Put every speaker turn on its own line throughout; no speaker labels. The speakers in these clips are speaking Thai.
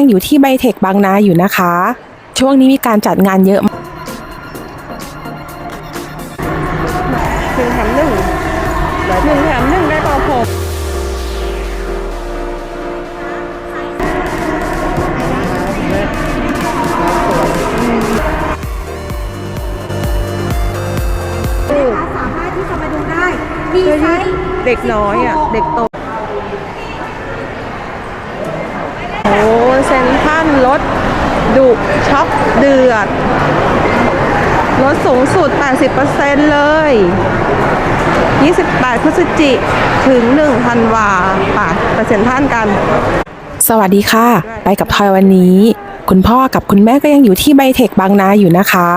ยังอยู่ที่ไบเทคบางนาอยู่นะคะ ช่วงนี้มีการจัดงานเยอะื
อ
ด
ลดสูงสุด 80%เลย 28 พฤศจิถึง1ธันวาป่ะไปเซ็นทรันกัน
สวัสดีค่ะ ไปกับทอยวันนี้ คุณพ่อกับคุณแม่ก็ยังอยู่ที่ไบเทคบางนาอยู่นะคะ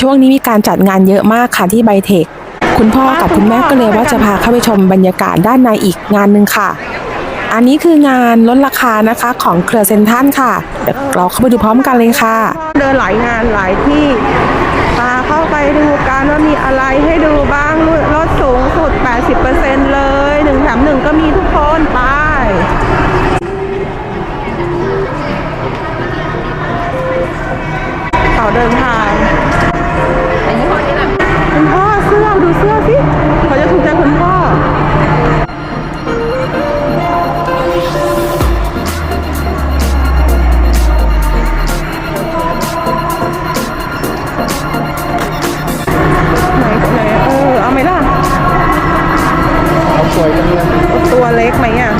ช่วงนี้มีการจัดงานเยอะมากค่ะที่ไบเทคคุณพ่อกับคุณแม่ก็เลยว่าจะพาเข้าไปชมบรรยากาศด้านในอีกงานหนึ่งค่ะ อันนี้คืองานลดราคานะคะของเครือเซนทันค่ะ เดี๋ยวเราเข้าไปดูพร้อมกันเลยค่ะ
เดินหลายงานหลายที่พาเข้าไปดูกันว่ามีอะไรให้ดูบ้างลดสูงสุด 80%เลยหนึ่งแถมหนึ่งก็มีทุกคนไปต่อเดินทาง ส
วยจังเลย
ตัวเล็กไหมอะ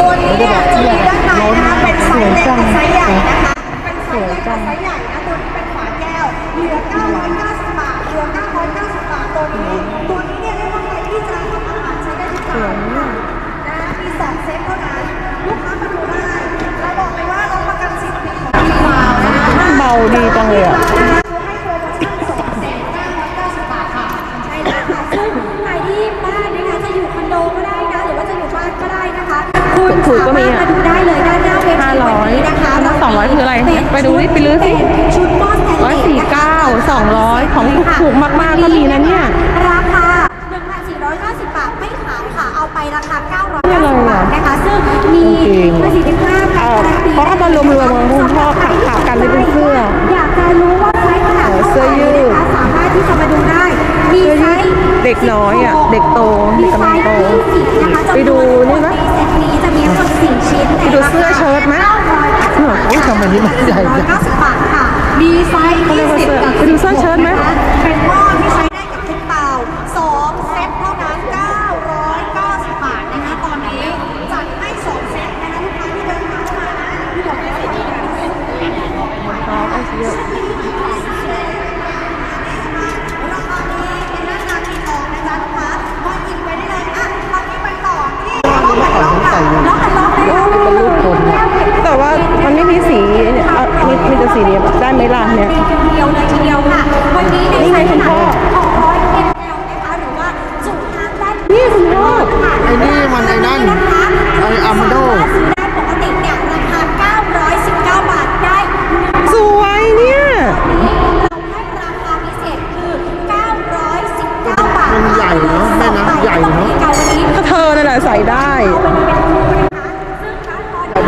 ตัวนี้เนี่
ยจะมีด้านในนะคะเป็นไซส์เล็กกับไซส์ใหญ่นะคะ เป็นไซส์เล็กกับไซส์ใหญ่นะตัวนี้เป็นฝาแก้วเหลือ900
ถูกๆก็
สา
มี
มารถ
อะ
มาดูได้เลยด้านหน้าเวทีวันนี้นะคะ
ห้าร้อยแล้วสองร้อยคืออะไร
เป็น
ไปดูดิไปลื้อสิ
เป็นชุดหม้อสแตนเลส
ร้อยสี่เก้าสองร้อยของถูกๆมากๆก็มีนะเนี่ย
ราคา1,490บาทไม่ขายค่ะ เอาไปราคา
เนี่ยเลย
990
อะ
บาทนะคะ ซึ่งมี
จริง
ประสิทธิภาพ
เอ่อ
การันตี
เขาเอามารวมๆกันคุณพ่อขับขับกันเลยเป็นเสื้อ
อยากจะรู้ว่าไซส์ขนาด
เออเสื้อยืด
นะคะสามารถที่จะมาดูได้ มีไซส์
เด็กน้อยอะเด็กโต
มี
เด็ก
ไซ
กำลัง
ส์
โต
20นะคะ
ไปดูนี่ไหม
เซตนี้จะมีทั้งหมด4ชิ้น
ไปดูเสื้อเชิ้ตไหม
990
อุ้ยทำไมนี่มันใหญ่จัง
990บาทค่ะ มีไซส์
เขาเรียกว่าเสื้อ
20กับ
ไปดูเสื้อเชิ้ตไหม
นะคะ เป็นรูปคนนะ
แต่ว่ามันไม่มีสีเนี่ยเอามีมีแต่สีนี้ได้ไหมล่ะเนี่ย
เดียวเลยทีเดียวค่ะวันนี้ในไซส์ขนาด600 ml นะคะหรือว่าจุน้ำได้
นี่คุณพ่อ
ไอ้นี่มันไอ้นั่นไอ้อามาโด
ซื้อได้ปกติเนี่ยราคา919บาทได้หนึ่ง
สวยเนี่ย
เราให้ราคาพิเศษคือ919บาท
มันใหญ่เนอะแม่นะใหญ่เนอะ
การวันนี้
ถ้าเธอนั่นแหละใส่ได้
อยาก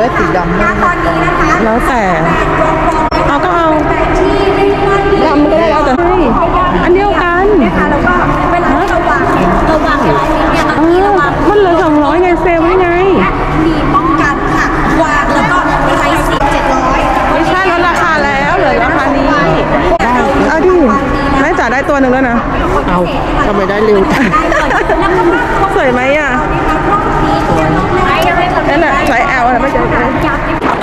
ได้สีดำ
ณ
มาก
ตอนนี้นะคะ
แล้วแต่เอาก็เอา
ดำ
ก็ได้แล้วแต่ให้อันเดียวกัน
นะคะแล้วก็เวลาเราวางเนี่ยเราวางอะไรเนี่ยบางทีเราวาง
มันเหลือสองร้อยไงเซลล์ไง
มีป้องกันค่ะวางแล้วก็ใช้สิบเจ็ดร้อย
ไม่ใช่ลดราคาแล้วเหลือราคานี้เอาดิแม่จ๋าได้ตัวหนึ่งแล้วนะ
เอาทำไมได้เร็ว
สวยไหมอะ
นี้จะลดได้ยังไงกับ
นั่นแหละใช้แอลอะไรไม่เจอกัน
ย้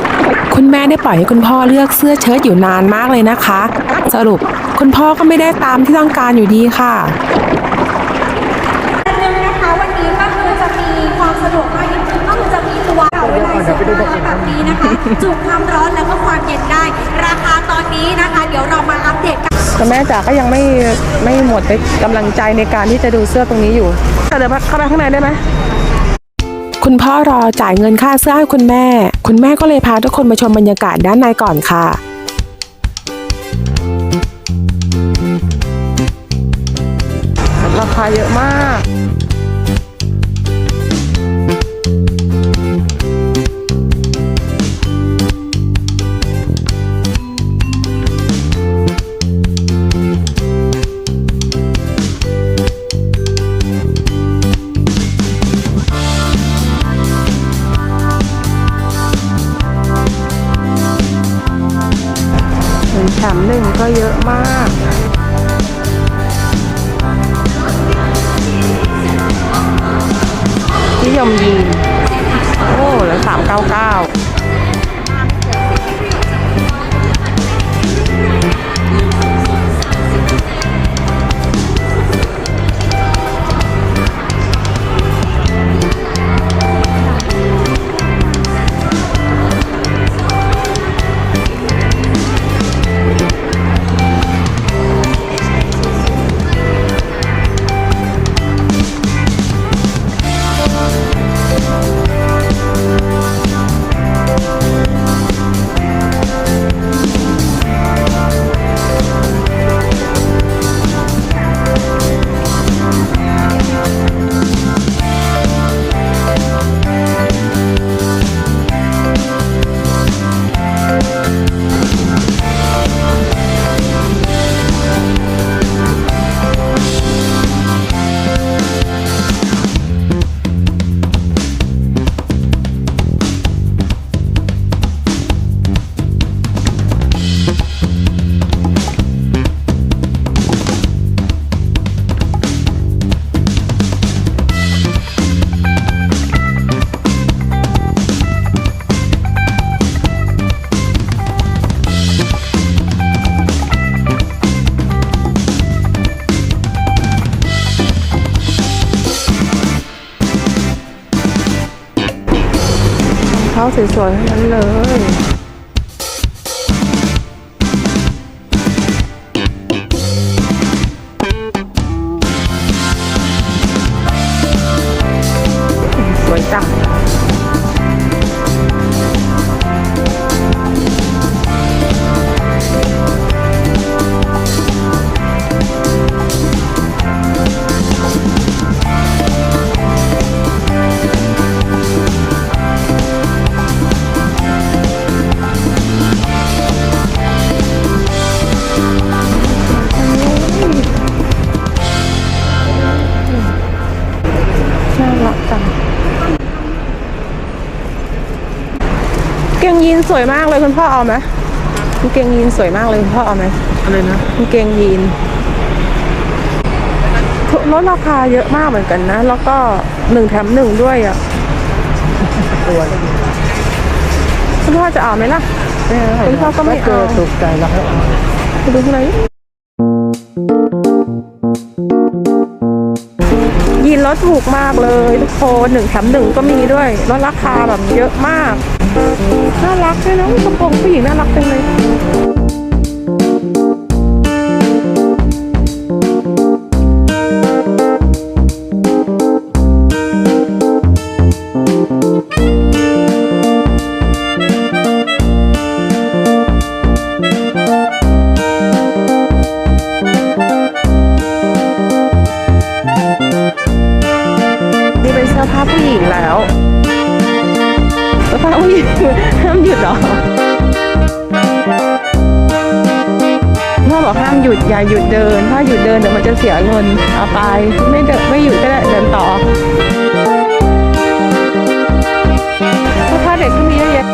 ำ
คุณแม่ได้ปล่อยให้คุณพ่อเลือกเสื้อเชิ้ตอยู่นานมากเลยนะคะ สรุปคุณพ่อก็ไม่ได้ตามที่ต้องการอยู่ดีค่ะ
อันหนึงนะคะวันนี้ก็คือจะมีความสะดวกมากยิ่งขึ้นก็คือจะมีตัวเก่าเวลาซื้อมาแบบนี้นะคะ จุความร้อนแล้วก็ความเย็นได้ ราคาตอนนี้นะคะ เดี๋ยวเรามาอัปเดตกัน
แต่แม่จ๋าก็ยังไม่ไม่หมดกำลังใจในการที่จะดูเสื้อตรงนี้อยู่เดี๋ยวเข้าไปข้างในได้ไหม
คุณพ่อรอจ่ายเงินค่าเสื้อให้คุณแม่ คุณแม่ก็เลยพาทุกคนมาชมบรรยากาศด้านในก่อนค่ะ
ราคาเยอะมาก ข้าว นสวยมากเลยคุณพ่อเอาไหมกางเกงยีนสวยมากเลยคุณพ่อเอาไหม
อะไรนะ
กางเกงยีนลดราคาเยอะมากเหมือนกันนะ แล้วก็หนึ่งแถมหนึ่งด้วยอะ
ตัว
คุณพ่อจะเอาไหมล่ะคุณพ่อก็ไม่
เจอ
เอา
ถูกใจแล้วให้เอา
ไปดูข้างในยีนลดถูกมากเลยทุกคนหนึ่งแถมหนึ่งก็มีด้วยลดราคาแบบเยอะมาก น่ารักด้วยนะกระโปรงผู้หญิงน่ารักจังเลย บอกห้ามหยุดอย่าหยุดเดิน ถ้าหยุดเดินเดี๋ยวมันจะเสียเงินเอาไปไม่เดินไม่หยุดก็ได้เดินต่อเสื้อผ้าเด็กก็มีเยอะแยะ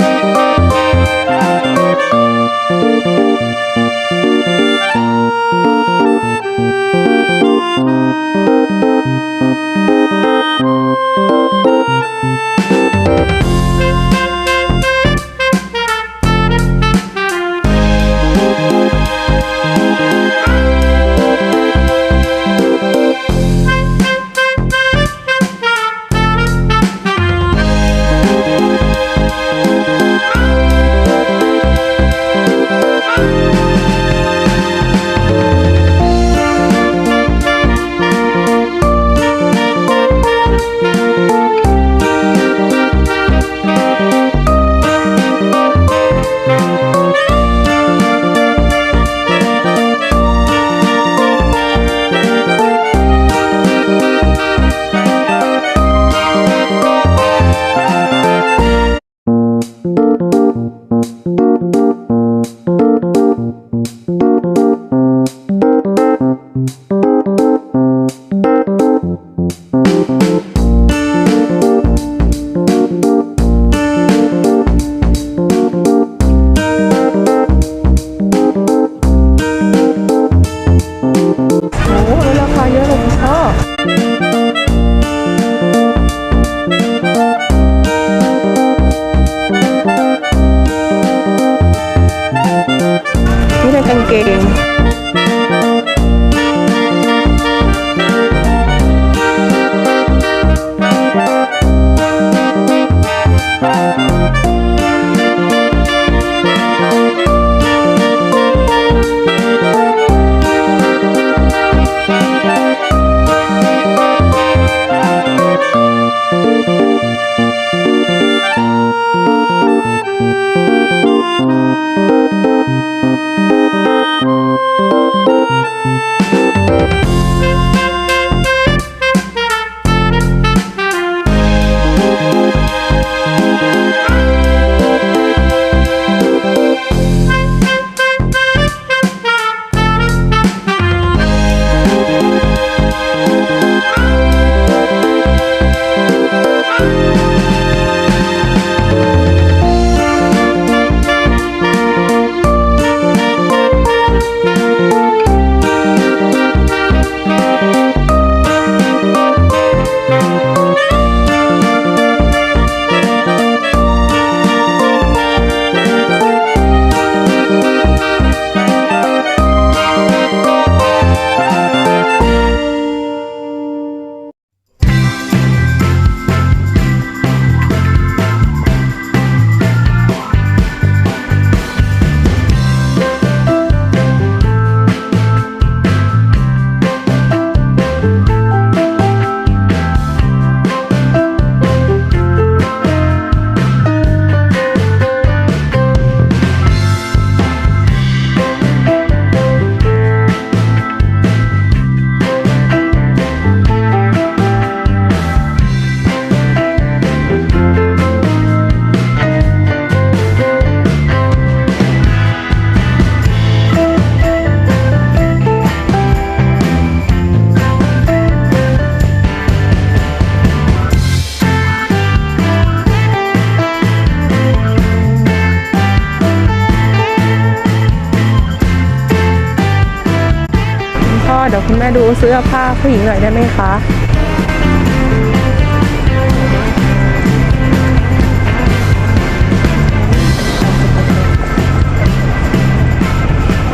เสื้
อผ้าผู้หญิงหน่อยได้ไหมคะ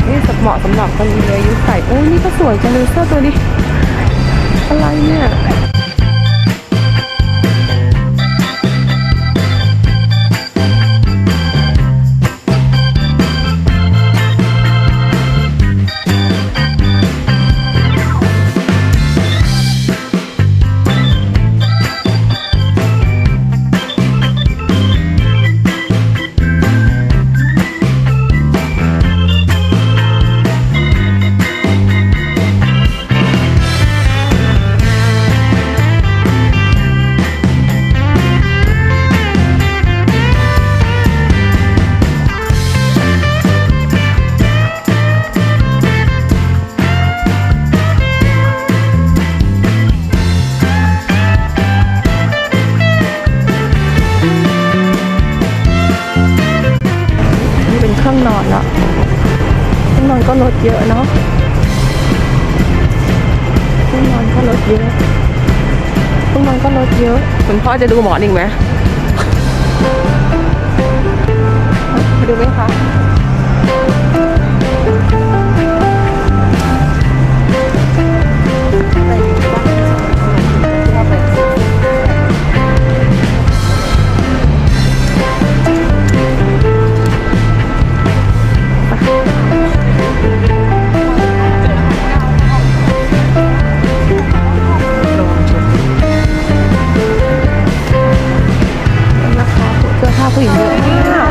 นี่เหมาะสำหรับคนมีอายุใส่โอ้ยนี่ก็สวยจังเลยเสื้อตัวนี้อะไรเนี่ย องนอนเนาะห้องนอน
ก็ลดเยอะเนาะห้อง
นอน
ก็ลดเยอะห้องนอนก็ลดเยอะคุ
ณพ่อ
จะดู
ห
มอนอีกไหมดูไห
มคะ ผู้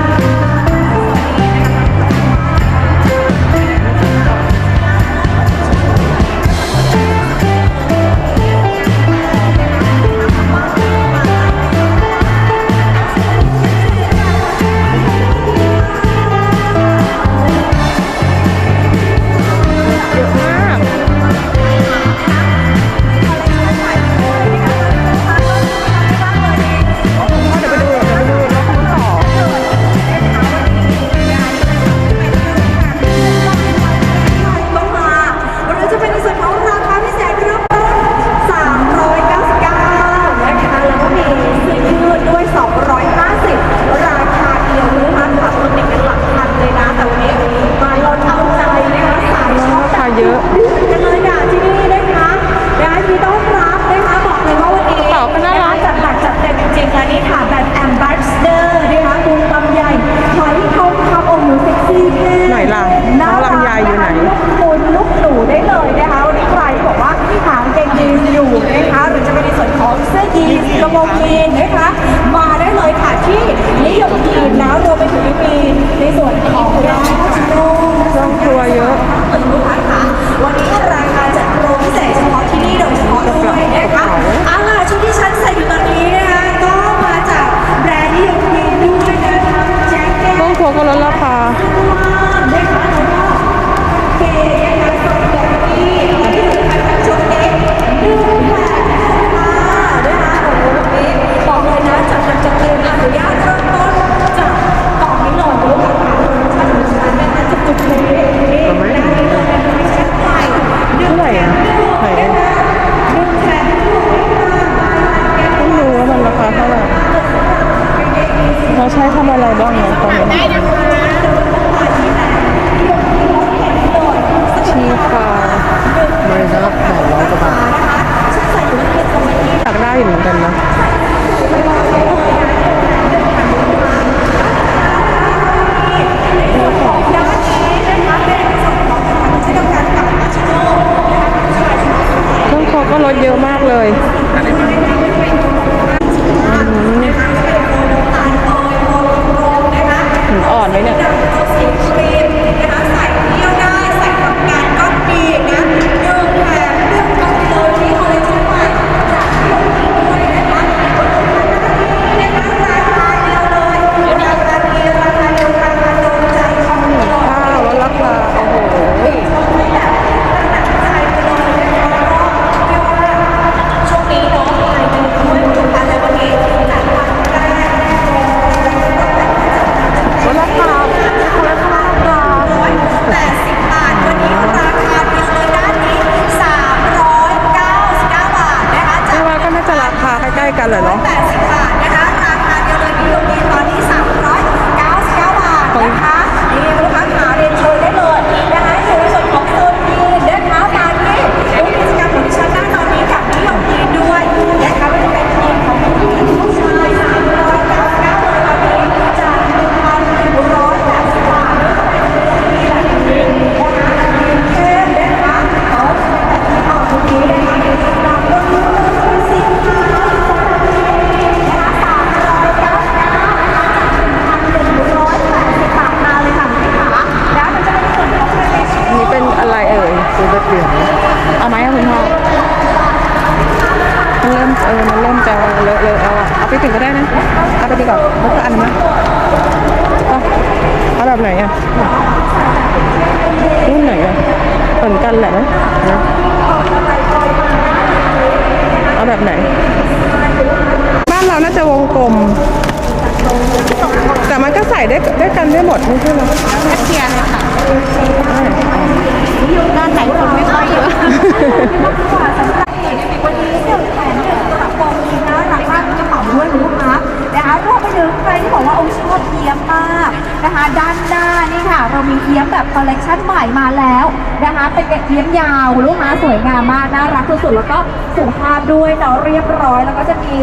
คอลเลกชันใหม่มาแล้วนะคะ เป็นเอี๊ยมยาวลูกค้าสวยงามมากน่ารักสุดๆแล้วก็สุภาพด้วยเนาะเรียบร้อย แล้วก็จะมี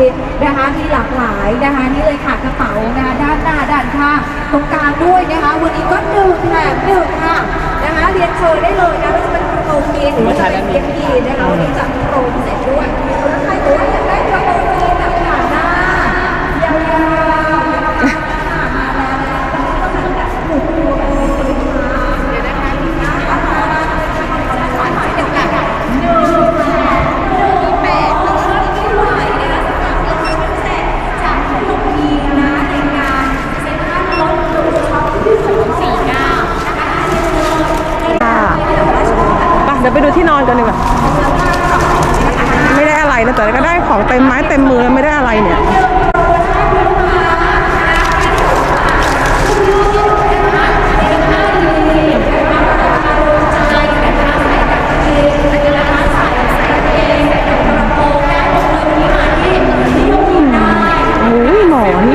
นะคะมีหลากหลายนะคะนี่เลยค่ะกระเป๋านะคะด้านหน้าด้านข้างตรงกลางด้วยนะคะ วันนี้ก็หนึ่งแถมหนึ่งค่ะนะคะเรียนเชิญได้เลยนะไม่ว่าจะเป็นโปรเกนหรือว่าจะเป็นเอ็มดีนะคะวันนี้จัดโปรพิเศษด้วยแล้วใครบอกว่าอยาก เดี๋ยวไปดูที่น
อนกันดีกว่าไม่ได้อะไรนะแต่ก็ได้ของเต็มไม้เต็มมือแล้วไม่ได้อะไรเนี่ย โอ้ยหมอน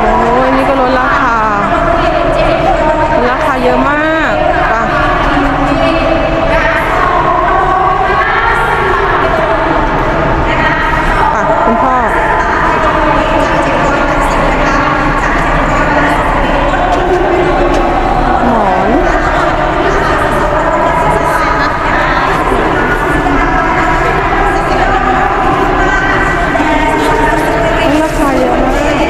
โอ้ยนี่ก็ลดราคาลดราคาเยอะมากไปไปคุณพ่อ หมอน ราคาเยอะมาก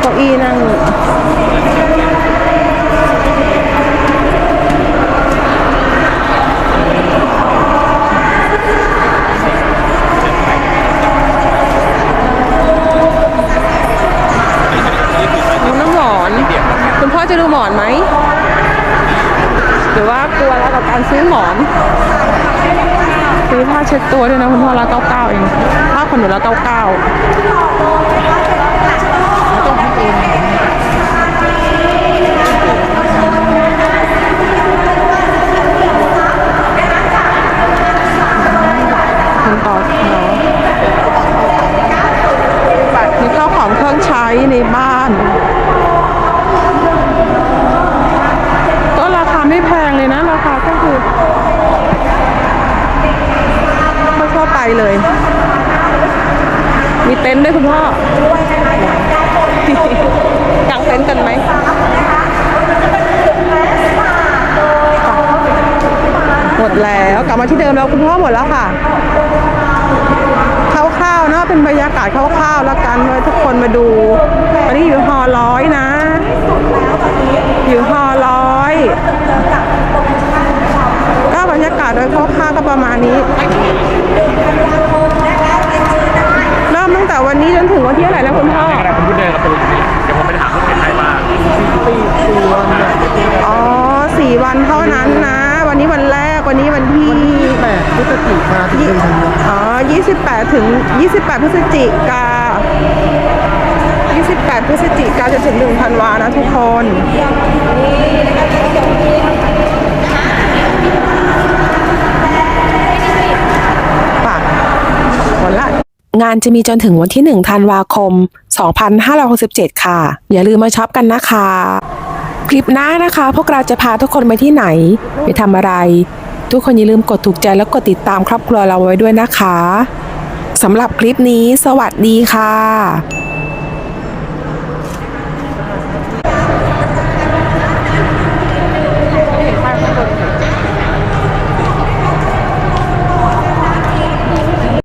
เก้าอี้นั่งดูน้ำหมอน คุณพ่อจะดูหมอนไหม หรือว่ากลัวแล้วกับการซื้อหมอน ซื้อผ้า เช็ดตัวด้วยนะคุณพ่อละเก้าเก้าเองผ้าขนหนูละเก้าเก้าคุณต่อเนาะมีข้าวของเครื่องใช้ในบ้าน ก็ราคาไม่แพงเลยนะ ราคาก็คือ ทั่วๆไปเลย มี เต็นท์ด้วยคุณพ่อกางเต็นท์กันไหมหมดแล้วกลับมาที่เดิมแล้วคุณพ่อหมดแล้วค่ะคร่าวๆเนาะเป็นบรรยากาศคร่าวๆแล้วกันไว้ทุกคนมาดูวันนี้อยู่ฮอร้อยนะอยู่ฮอร้อยก็บรรยากาศโดยคร่าวๆก็ประมาณนี้เริ่ มตั้งแต่วันนี้จนถึงวันที่เท่าไหร่แล้วคุณพ่อ
อะไรผมพูดเดินกับตัวลุงนี่เดี๋ยวผมไปถามผู้เสียหายมา
อ๋อสี่วันเท่านั้นนะ วันนี้วันแรกวันนี้วันที่
แปดพฤศจิกาถึงหนึ่
อ๋อยี่สิบแปดถึงยี่สิบแปดพฤศจิกายี่สิบแปดพฤศจิกาจะถึงหนึ่งธันวานะทุกคนป่ะหมดละ
งานจะมีจนถึงวันที่ 1 ธันวาคม 2567 ค่ะ อย่าลืมมาช็อปกันนะคะ คลิปหน้านะคะ พวกเราจะพาทุกคนไปที่ไหน ไปทำอะไร ทุกคนอย่าลืมกดถูกใจแล้วกดติดตามครอบครัวเราไว้ด้วยนะคะสำหรับคลิปนี้ สวัสดีค่ะ